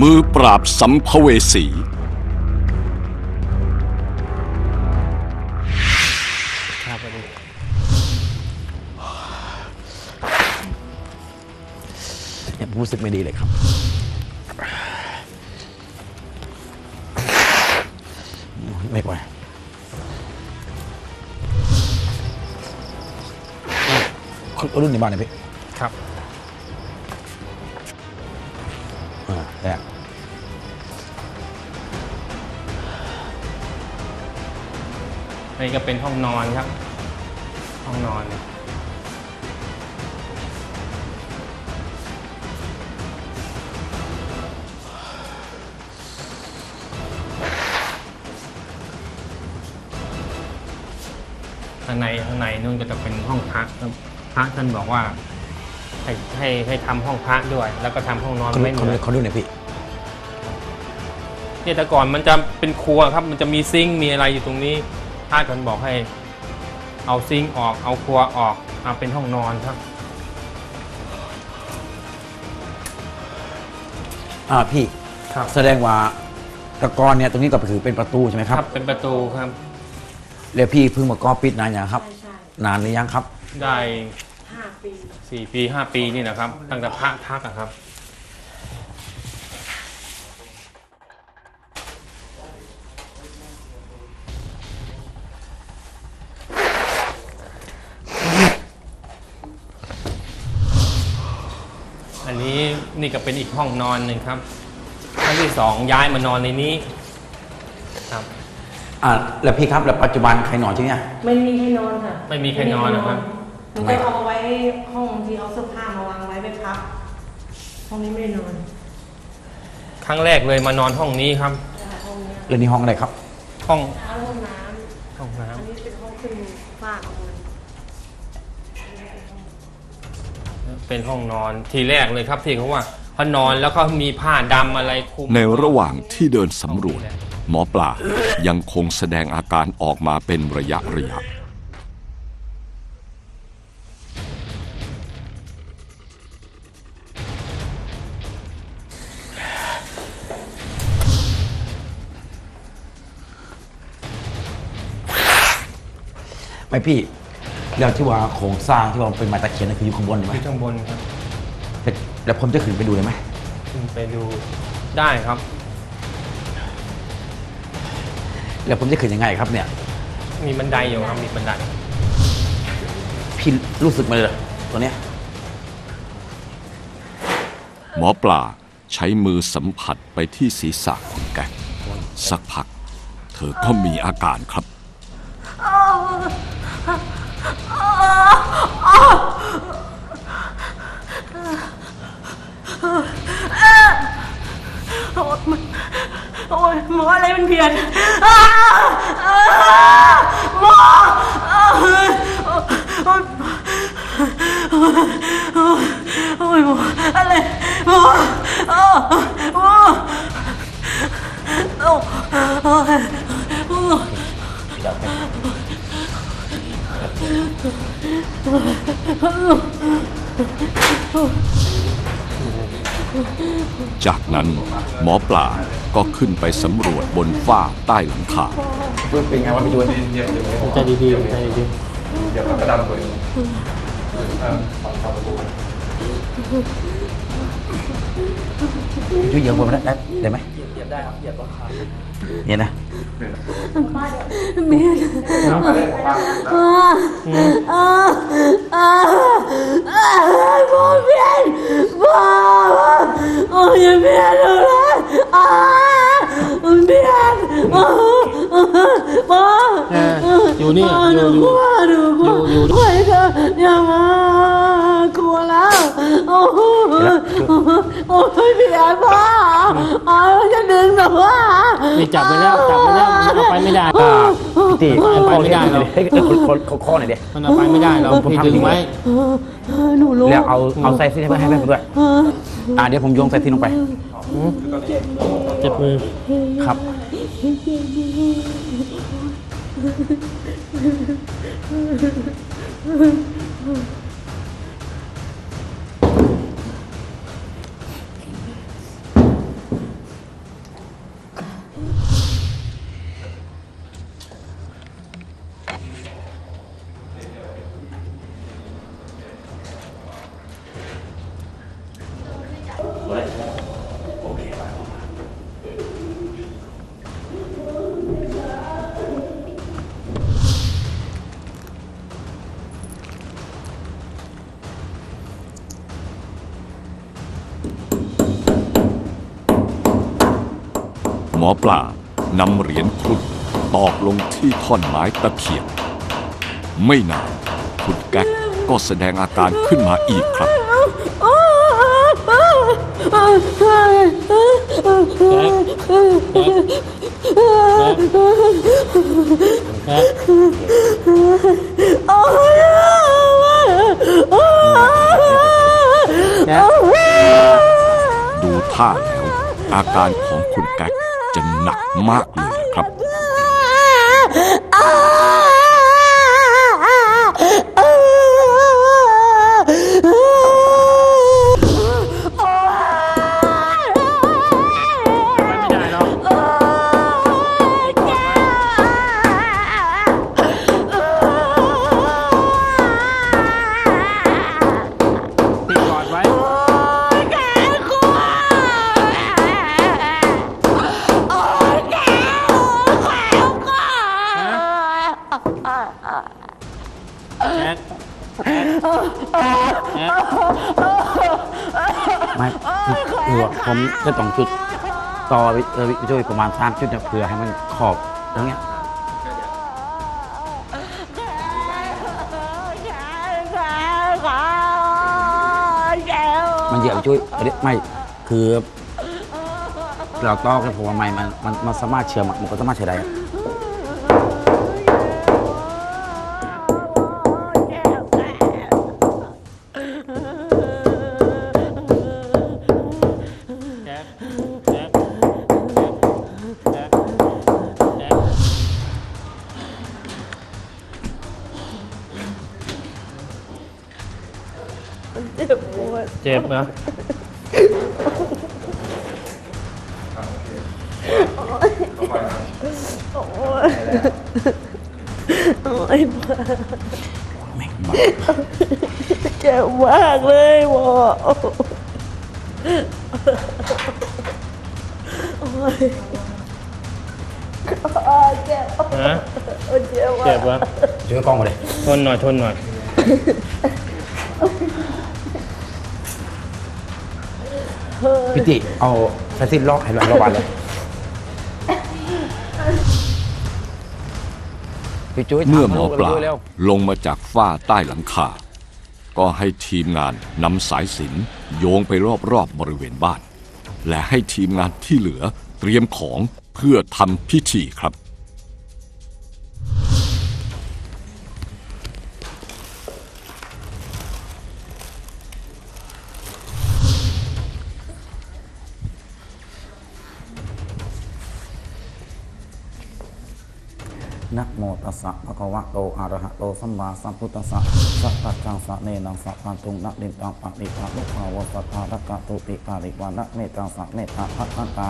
มือปราบสัมภเวสี ครับสวัสดีเนี่ยรู้สึกไม่ดีเลยครับ ไม่ไหวคนรุ่นในบ้านเนี่ยพี่ครับ นนี้ก็เป็นห้องนอนครับ ห้องนอน ข้างในข้างในนู่นก็จะเป็นห้องพระครับพระท่านบอกว่าให้ให้ให้ทำห้องพระด้วย แล้วก็ทำห้องนอนเขาไม่เหเขามือน เขาดูหน่อยพี่ เนี่ยแต่ก่อนมันจะเป็นครัวครับ มันจะมีซิงค์มีอะไรอยู่ตรงนี้ ท่านบอกให้ เอาซิงค์ออก เอาครัวออก เอาเป็นห้องนอนครับ อ่าพี่ครับ แสดงว่าตะกอนเนี่ยตรงนี้ก็ถือเป็นประตูใช่ไหมครับเป็นประตูครับ แล้วพี่เพิ่งมาก่อปิดนานยังครับใช่ใช่นานหรือยังครับ ได้ห้าปี สี่ปีห้าปีนี่นะครับ ตั้งแต่พระทักอะครับ อันนี้นี่ก็เป็นอีกห้องนอนหนึ่งครับท่านที่สองย้ายมานอนในนี้ครับอ่าแล้วพี่ครับแล้วปัจจุบันใครนอนที่เนี่ย ไม่มีใครนอนค่ะไม่มีใครนอนนะครับ หนูก็เอาไว้ห้องที่เอาเสื้อผ้ามาวางไว้ไปพักห้องนี้ไม่ได้นอนครั้งแรกเลยมานอนห้องนี้ครับ นะคะห้องเนี้ยแล้วนี่ห้องอะไรครับ ห้องเอาห้องน้ห้องำน้ำอันนี้เป็นห้องขึ้นฝ้าข เป็นห้องนอนทีแรกเลยครับที่เขาว่าพอนอนแล้วก็มีผ้าดำอะไรคลุมในระหว่างที่เดินสำรวจ หมอปลายังคงแสดงอาการออกมาเป็นระยะระยะไม่พี่ แล้วที่ว่าโครงสร้างที่ว่าเป็นไม้ตะเคียนนั่นคืออยู่ข้างบนใช่ไหมที่ข้างบนครับแล้วแล้วผมจะขึ้นไปดูเลยไหมขึ้นไปดูได้ครับ แล้วผมจะขึ้นยังไงครับเนี่ย มีบันไดอยู่ครับมีบันไดพี่รู้สึกมาเลยเหรอตัวเนี้ยหมอปลาใช้มือสัมผัสไปที่ศีรษะของแกสักพัก เธอก็มีอาการครับ โอ๊ยมันโอ้ยหมออะไรมันเพี้ยนอ้าอ้าหมออ้าโอ๊ยโอ๊ยโอ๊ยหมออะไรหมออ้าหมอโอ้โอ้ย จากนั้นหมอปลาก็ขึ้นไปสำรวจบนฝ้าใต้หลังคาเพื่อนเป็นไงวะพี่ยวนใจดีๆใจดีช่วยเหยียบบนมาได้ได้ได้ไหมเหยียบ ได้ครับเหยียบต้นขาเนี่ยนะหมอเพี้ยนหมอโอ้ยอย่าเพี้ยนเล ยอ้ามันเพี้ยนหมอหมออยู่นี่หอนูยู่กลัวหนูกลัวอยู่โอ้ยเธออย่ามากลัวแล้วโอ้โหโอ้ยเพี้ยนพ่ออ๋อมันจะดึงหนูว่านี่จับไปแล้วจับไปแล้วมันเอาไปไม่ได้อ่าพี่ตีมันไปไม่ได้หรอก เฮ้ยเอ้ยคนคนคนข้อหน่อยดิ มันเอาไปไม่ได้เราผมพี่ทำดึงจริงไว้หนูรู้แล้วเอาเอาใส่ซีให้ให้ให้ผมด้วยอ่าเดี๋ยวผมโยงใส่ซีลงไป เจ็บมือครับโปลานำเหรียญครุฑตอกลงที่ท่อนไม้ตะเคียน ไม่นานคุณแก๊กก็แสดงอาการขึ้นมาอีกครับดู จะหนักมาก ว่าผมจะต้องจุด ต่อไปเออวิช่วยประมาณสามจุดเนี่ยเพื่อให้มันขอบตรงเนี้ยมันเยียช่วยเอ้ยไม่คือเราต่อกันผมว่าไม่มันมันมันสามารถเชื่อมมันก็สามารถใช้ได้ จ็บนะโอ้ยโอ้ยเจ็บมากเลยวอโอ้ยเจ็บฮะเจ็บวะเจอกล้องมาเลยทนหน่อยทนหน่อย พี่ติเอาแฟซินล็อกให้เราระวังเลยพี่จุ้ยเมื่อหมอปลาทำให้ลูกเร็วลงมาจากฝ้าใต้หลังคา ก็ให้ทีมงานนำสายสิญจนโยงไปรอบๆบบริเวณบ้าน และให้ทีมงานที่เหลือเตรียมของเพื่อทำพิธีครับ โมตัสสะภะคะวะโตอะระหะโตสัมมาสัมพุทธัสสะสัพพะจังสะเนนังสัพพันตุงนะดินตังปะริตาลุภาวะสัทธาระกะตุติกาลิวานะเมตังสะเมตตาพัฒนตา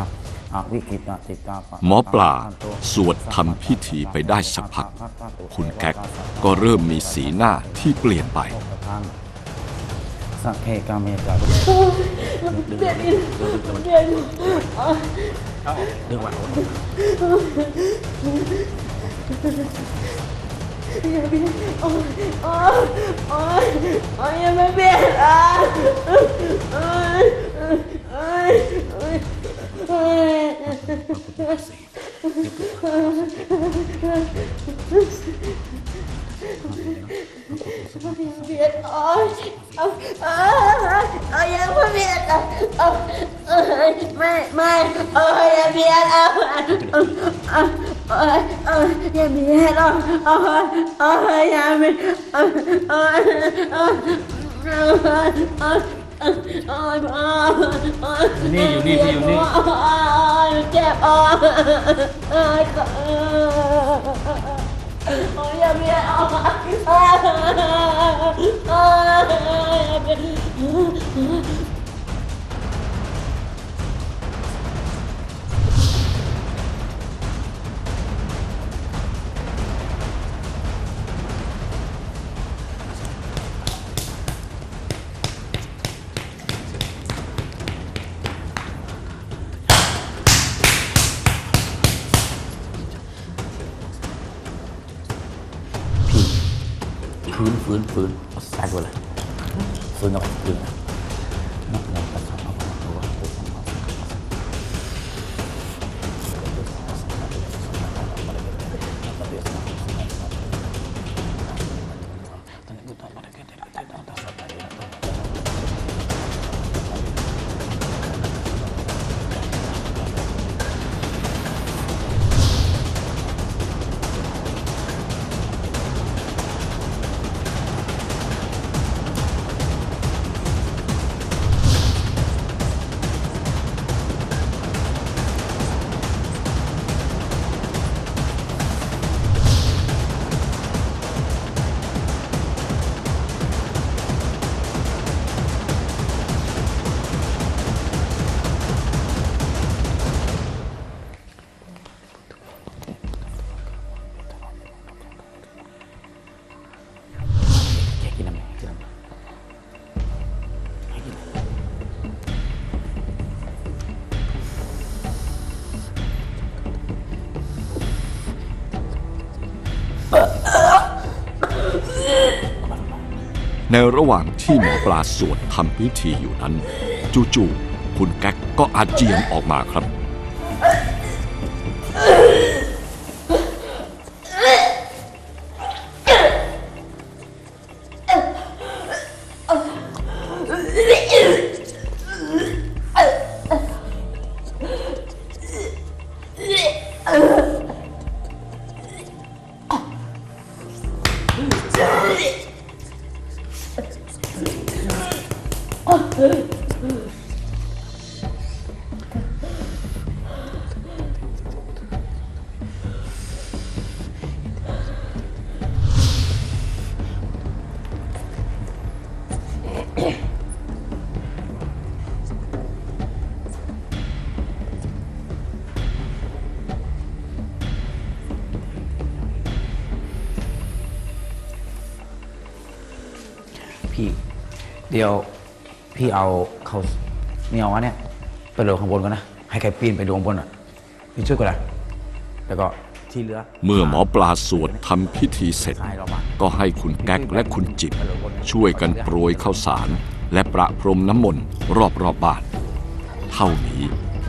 อวิกิตาจิตตาปะหมอปลาสวดทำพิธีไปได้สักพัก คุณแก๊กก็เริ่มมีสีหน้าที่เปลี่ยนไปสักเคกาเมกาดึ งไว้โอ๊ยโอ๊ยโอ๊ยยังไม่เปลี่ยนอะโอ๊ยโอ๊ยโอ๊ยโอ๊ยเปลี่ยนโอ๊ยเอาเอาเอายังไม่เปลี่ยนอะเอาเอาไม่ไม่เอาอย่าเปลี่ยนเอาเอาเอาเอาเอาอย่าเปลี่ยนเอาเอาเอาอย่าเปลี่ยนเอาเอาเอาเอาเอานี่อยู่นี่พี่อยู่นี่เจ็บอะโอ้ยอย่าเบียดออ เลยฟื้น ในระหว่างที่หมอปลาสวดทำพิธีอยู่นั้น จู่ๆคุณแก๊กก็อาเจียนออกมาครับ พี่ เดี๋ยวพี่เอาเขาเหนียวอันเนี้ยไปโรยข้างบนก่อนนะ ให้ใครปีนไปดูข้างบนอะพี่ช่วยกันนะแล้วก็ที่เหลือเมื่อหมอปลาสวดทำพิธีเสร็จก็ให้คุณแก๊กและคุณจิตช่วยกันโปรยข้าวสาร และประพรมน้ำมนต์รอบๆบบ้าน เท่านี้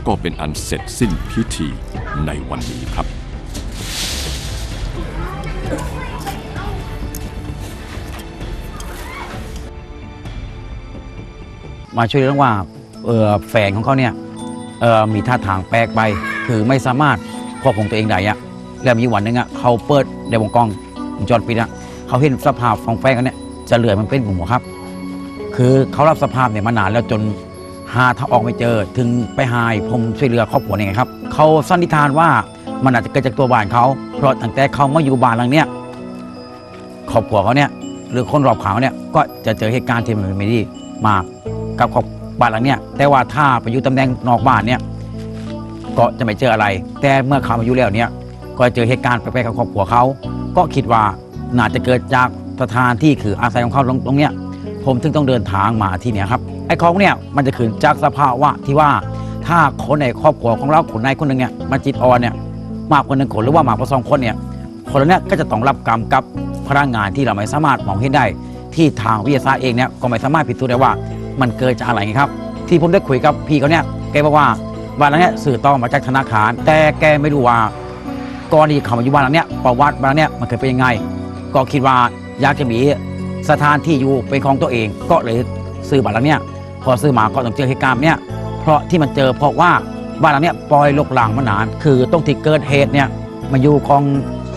ก็เป็นอันเสร็จสิ้นพิธีในวันนี้ครับ มาช่วยเรื่องว่าแฟนของเขาเนี่ยมีท่าทางแปลกไป คือไม่สามารถควบคุมตัวเองได้อะแล้วมีวันหนึงอะเขาเปิดในวงกล้องวงจรปิดอะเขาเห็นสภาพของแฟนกันเนี่ยจะเหลือยมันเป็นกลุ่มหัวครับ คือเขารับสภาพเนี่ยมานานแล้วจนหาทางออกไม่เจอ ถึงไปหายผมช่วยเหลือครอบครัวนี่ไงครับเขาสันนิษฐานว่ามันอาจจะเกิดจากตัวบ้านเขา เพราะตั้งแต่เขามาอยู่บ้านหลังเนี้ยครอบครัวเขาเนี่ยหรือคนรอบข้างเขาเนี่ยก็จะเจอเหตุการณ์ที่มันไม่ดีมาก กับครอบบ้านหลังเนี้ยแต่ว่าถ้าไปอยู่ตำแหน่งนอกบ้านเนี่ยก็จะไม่เจออะไร แต่เมื่อเขามาอยู่แล้วเนี่ยก็เจอเหตุการณ์แปลกๆกับครอบครัวเขา ก็คิดว่าน่าจะเกิดจากสถานที่คืออาศัยของเขาตรงตรงเนี้ยผมถึงต้องเดินทางมาที่เนี่ยครับไอ้ของเนี่ยมันจะขึ้นจากสภาวะที่ว่าถ้าคนในครอบครัวของเราคนใดคนหนึ่งเนี่ยมันจิตอ่อนเนี่ยมากกว่าหนึ่งคนหรือว่ามากกว่าสองคนเนี่ยคนละเนี่ยก็จะต้องรับกรรมกับพลังงานที่เราไม่สามารถมองเห็นได้ ที่ทางวิทยาศาสตร์เองเนี่ยก็ไม่สามารถพิสูจน์ได้ว่า มันเกิดจากอะไรครับ ที่ผมได้คุยกับพี่เขาเนี่ยแกบอกว่าบ้านหลังเนี้ยสื่อต่อมาจากธนาคาร แต่แกไม่รู้ว่าก่อนที่เขามาอยู่บ้านหลังเนี้ยประวัติบ้านหลังเนี้ยมันเคยเป็นยังไง ก็คิดว่าอยากจะมีสถานที่อยู่เป็นของตัวเอง ก็เลยซื้อบ้านหลังเนี้ยพอซื้อมาก็ต้องเจอเหตุการณ์เนี้ยเพราะที่มันเจอเพราะว่าบ้านหลังเนี้ยปล่อยลกหลางมานาน คือตรงที่เกิดเหตุเนี่ยมาอยู่ของ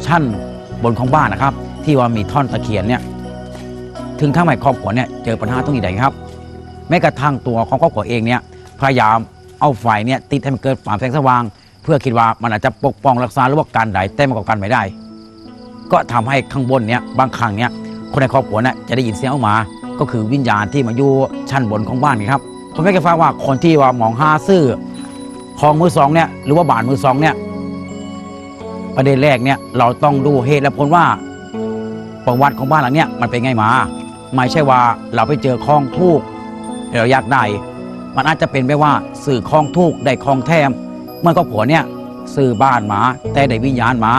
ชั้นบนของบ้านนะครับ ที่ว่ามีท่อนตะเคียนเนี่ยถึงทั้งใหม่ครอบครัวเนี่ยเจอปัญหาตรงนี้ใดครับ แม้กระทั่งตัวของครอบครัวเองเนี่ยพยายามเอาไฟเนี่ยติดให้มันเกิดความแสงสว่าง เพื่อคิดว่ามันอาจจะปกป้องรักษาหรือว่าการใดแต่มันก็กันไม่ได้ ก็ทำให้ข้างบนเนี่ยบางครั้งเนี่ยคนในครอบครัวเนี่ยจะได้ยินเสียงออกมา ก็คือวิญญาณที่มาอยู่ชั้นบนของบ้านนี่ครับผมไม่เคยฟังว่าคนที่ว่ามองห้าซื้อของมือสองเนี่ยหรือว่าบ้านมือสองเนี่ยประเด็นแรกเนี่ยเราต้องดูเหตุและผลว่าประวัติของบ้านหลังเนี้ยมันเป็นไงมา ไม่ใช่ว่าเราไปเจอคลองทูก เราอยากได้ มันอาจจะเป็นไปว่าสื่อคลองทูกได้คลองแทมเมื่อก็ผัวเนี่ยซื้อบ้านมาแต่ได้วิญญาณมา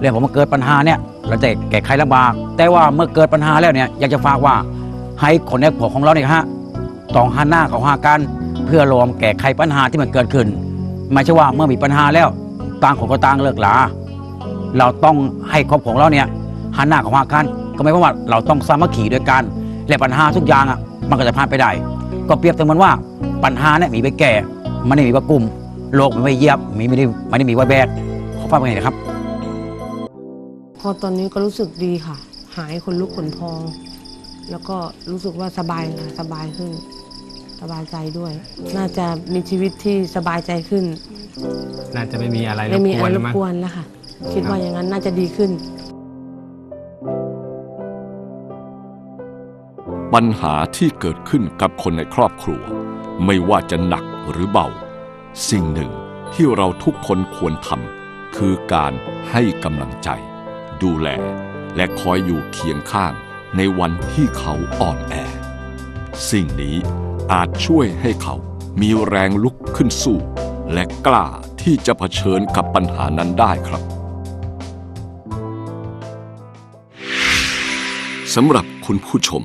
แล้วผมมาเกิดปัญหาเนี่ย เราจะแก้ไขลำบาก แต่ว่าเมื่อเกิดปัญหาแล้วเนี่ยอยากจะฝากว่าให้คนในครอบครัวของเราเนี่ยฮะต้องหันหน้าเข้าหากัน เพื่อรวมแก้ไขปัญหาที่มันเกิดขึ้น ไม่ใช่ว่าเมื่อมีปัญหาแล้วต่างคนก็ต่างเลิกลาเราต้องให้ครอบครัวของเราเนี่ยหันหน้าเข้าหากัน ก็หมายความว่าเราต้องสามัคคีด้วยกันและปัญหาทุกอย่างอะ มันก็จะผ่านไปได้ ก็เปรียบเสมือนว่าปัญหาเนี่ยมีไปแก้มันไม่มีว่ากลุ่มโลกมันไม่เหยียบมีไม่ได้ไม่ได้มีว่าแบกขอฟังไปหน่อยนะครับ พอตอนนี้ก็รู้สึกดีค่ะ หายคนลุกขนพอง แล้วก็รู้สึกว่าสบายค่ะสบายขึ้น สบายใจด้วย น่าจะมีชีวิตที่สบายใจขึ้น น่าจะไม่มีอะไรรไม่บมีกอะวไรนรบมั้ง กวนแล้วค่ะ คิดว่าอย่างนั้นน่าจะดีขึ้น ปัญหาที่เกิดขึ้นกับคนในครอบครัว ไม่ว่าจะหนักหรือเบา สิ่งหนึ่งที่เราทุกคนควรทำคือการให้กำลังใจ ดูแล และคอยอยู่เคียงข้างในวันที่เขาอ่อนแอ สิ่งนี้อาจช่วยให้เขามีแรงลุกขึ้นสู้ และกล้าที่จะเผชิญกับปัญหานั้นได้ครับสำหรับคุณผู้ชม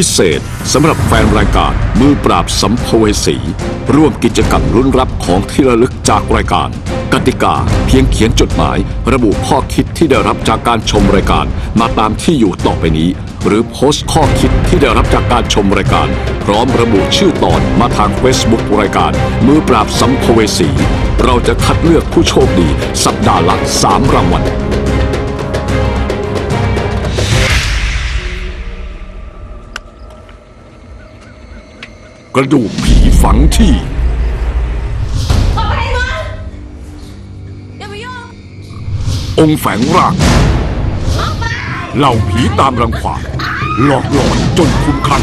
พิเศษสำหรับแฟนรายการมือปราบสัมภเวสี ร่วมกิจกรรมลุ้นรับของที่ระลึกจากรายการ กติกาเพียงเขียนจดหมาย ระบุข้อคิดที่ได้รับจากการชมรายการมาตามที่อยู่ต่อไปนี้ หรือโพสต์ข้อคิดที่ได้รับจากการชมรายการ พร้อมระบุชื่อตอนมาทาง Facebook รายการ มือปราบสัมภเวสี เราจะคัดเลือกผู้โชคดี สัปดาห์ละสามรางวัล กระดูกผีฝังที่ ออกไปวะอย่าไปยุ่งองค์แฝงร่างออกไป เหล่าผีตามรังควานหลอกหลอนจนคุ้มคลั่ง